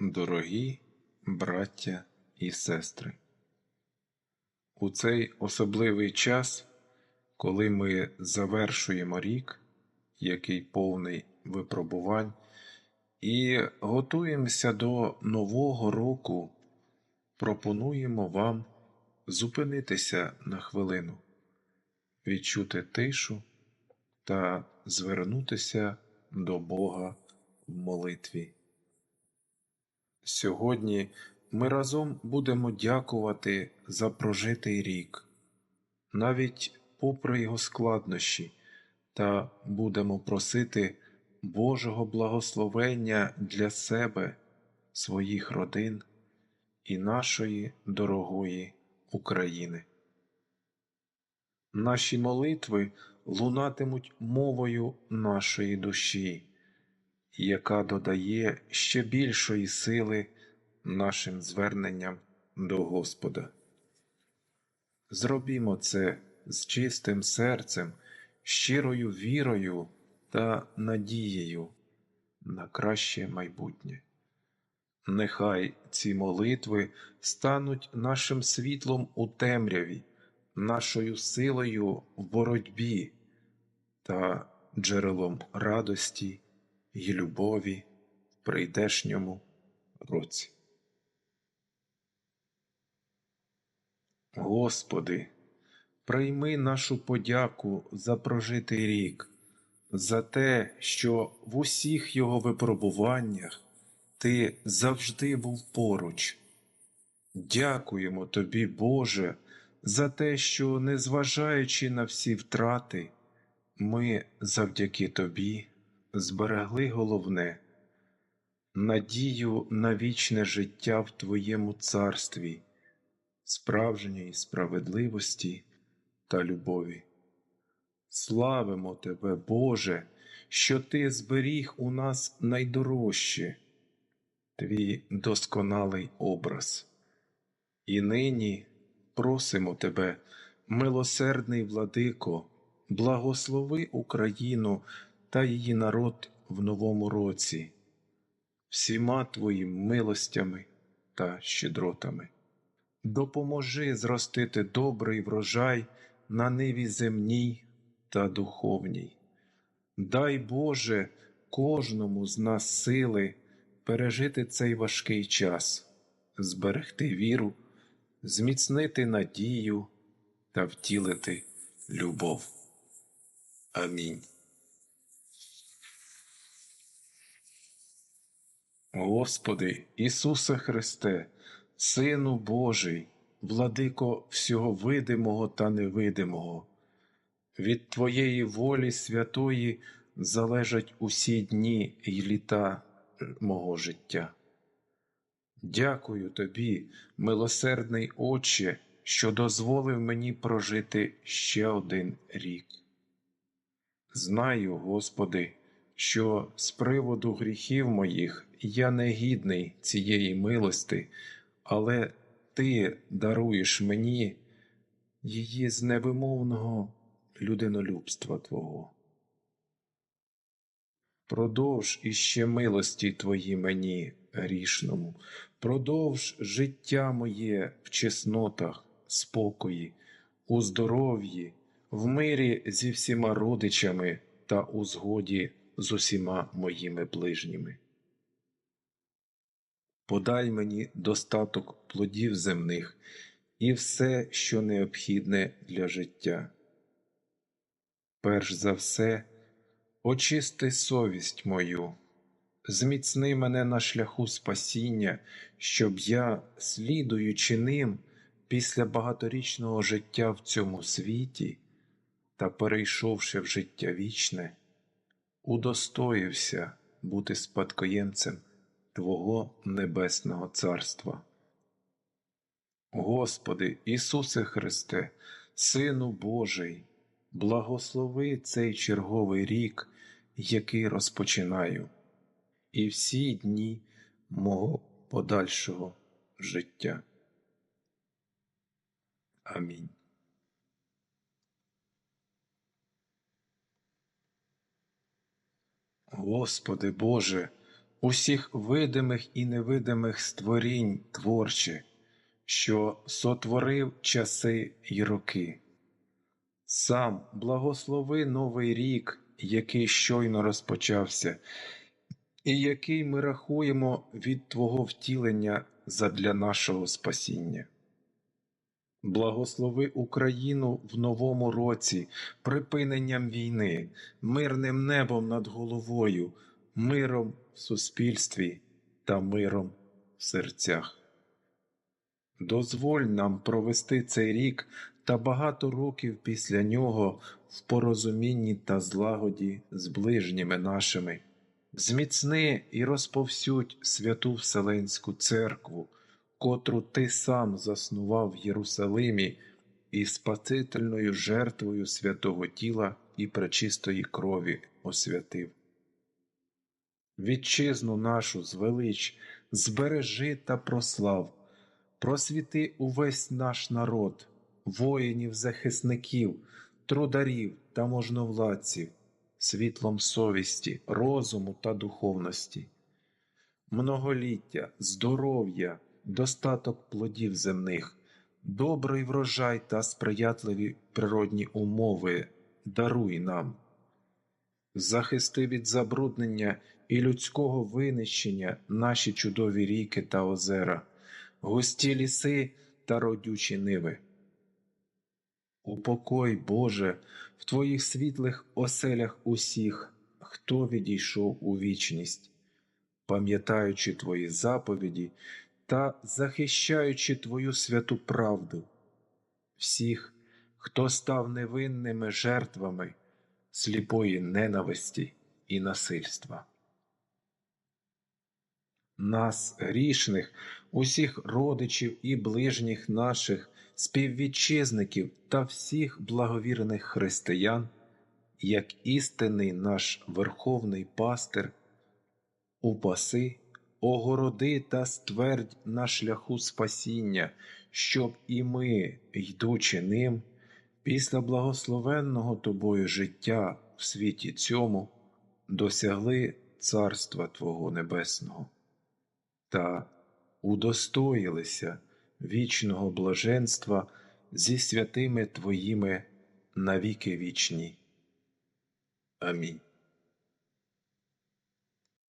Дорогі браття і сестри, у цей особливий час, коли ми завершуємо рік, який повний випробувань, і готуємося до Нового року, пропонуємо вам зупинитися на хвилину, відчути тишу та звернутися до Бога в молитві. Сьогодні ми разом будемо дякувати за прожитий рік, навіть попри його складнощі, та будемо просити Божого благословення для себе, своїх родин і нашої дорогої України. Наші молитви лунатимуть мовою нашої душі яка додає ще більшої сили нашим зверненням до Господа. Зробімо це з чистим серцем, щирою вірою та надією на краще майбутнє. Нехай ці молитви стануть нашим світлом у темряві, нашою силою в боротьбі та джерелом радості й любові в прийдешньому році. Господи, прийми нашу подяку за прожитий рік, за те, що в усіх його випробуваннях Ти завжди був поруч. Дякуємо Тобі, Боже, за те, що, незважаючи на всі втрати, ми завдяки Тобі зберегли головне надію на вічне життя в Твоєму царстві, справжньої справедливості та любові. Славимо Тебе, Боже, що Ти зберіг у нас найдорожче, Твій досконалий образ. І нині просимо Тебе, милосердний владико, благослови Україну та її народ в новому році, всіма твоїми милостями та щедротами. Допоможи зростити добрий врожай на ниві земній та духовній. Дай Боже кожному з нас сили пережити цей важкий час, зберегти віру, зміцнити надію та втілити любов. Амінь. Господи Ісусе Христе, Сину Божий, владико всього видимого та невидимого, від Твоєї волі святої залежать усі дні й літа мого життя. Дякую Тобі, милосердний Отче, що дозволив мені прожити ще один рік. Знаю, Господи, що з приводу гріхів моїх я не гідний цієї милости, але Ти даруєш мені її з невимовного людинолюбства Твого. Продовж іще милості Твої мені грішному, продовж життя моє в чеснотах, спокої, у здоров'ї, в мирі зі всіма родичами та у згоді з усіма моїми ближніми. Подай мені достаток плодів земних і все, що необхідне для життя. Перш за все, очисти совість мою, зміцни мене на шляху спасіння, щоб я, слідуючи ним після багаторічного життя в цьому світі та перейшовши в життя вічне, удостоївся бути спадкоємцем Твого Небесного Царства. Господи Ісусе Христе, Сину Божий, благослови цей черговий рік, який розпочинаю, і всі дні мого подальшого життя. Амінь. Господи Боже, усіх видимих і невидимих створінь творче, що сотворив часи й роки. Сам благослови новий рік, який щойно розпочався, і який ми рахуємо від Твого втілення задля нашого спасіння. Благослови Україну в новому році, припиненням війни, мирним небом над головою, миром в суспільстві та миром в серцях. Дозволь нам провести цей рік та багато років після нього в порозумінні та злагоді з ближніми нашими. Зміцни і розповсюдь святу Вселенську церкву, котру ти сам заснував в Єрусалимі і спасительною жертвою святого тіла і пречистої крові освятив. Вітчизну нашу звелич, збережи та прослав, просвіти увесь наш народ, воїнів, захисників, трударів та можновладців, світлом совісті, розуму та духовності, многоліття, здоров'я, достаток плодів земних, добрий врожай та сприятливі природні умови даруй нам. Захисти від забруднення і людського винищення наші чудові ріки та озера, густі ліси та родючі ниви. Упокой, Боже, в Твоїх світлих оселях усіх, хто відійшов у вічність, пам'ятаючи Твої заповіді та захищаючи Твою святу правду, всіх, хто став невинними жертвами сліпої ненависті і насильства. Нас, грішних, усіх родичів і ближніх наших, співвітчизників та всіх благовірних християн, як істинний наш Верховний Пастир, упаси, огороди та ствердь на шляху спасіння, щоб і ми, йдучи ним, після благословенного тобою життя в світі цьому, досягли Царства Твого Небесного та удостоїлися вічного блаженства зі святими Твоїми навіки вічні. Амінь.